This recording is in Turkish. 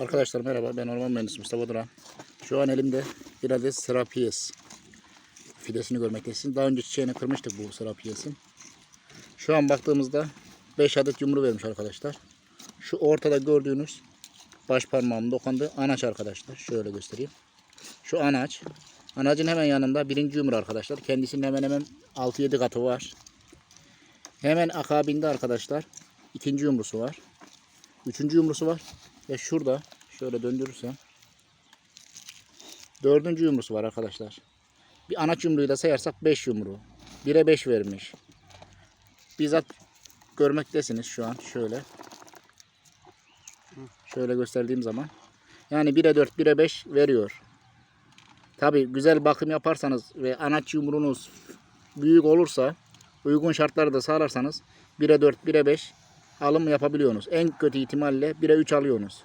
Arkadaşlar merhaba ben orman mühendisi Mustafa Duran. Şu an elimde bir adet Serapiyes fidesini görmektesiniz. Daha önce çiçeğini kırmıştık bu Serapies'in. Şu an baktığımızda 5 adet yumru vermiş arkadaşlar. Şu ortada gördüğünüz baş parmağım dokandı anaç arkadaşlar. Şöyle göstereyim. Şu anaç. Anacın hemen yanında birinci yumru arkadaşlar. Kendisinin hemen hemen 6-7 katı var. Hemen akabinde arkadaşlar ikinci yumrusu var. Üçüncü yumrusu var. Ve şurada şöyle döndürürsem dördüncü yumrusu var arkadaşlar. Bir anaç yumruyu da sayarsak 5 yumru. 1'e 5 vermiş. Bizzat görmektesiniz şu an şöyle. Şöyle gösterdiğim zaman. Yani 1'e 4, 1'e 5 veriyor. Tabi güzel bakım yaparsanız ve anaç yumruğunuz büyük olursa uygun şartları da sağlarsanız 1'e 4, 1'e 5 alım yapabiliyorsunuz. En kötü ihtimalle 1'e 3 alıyorsunuz.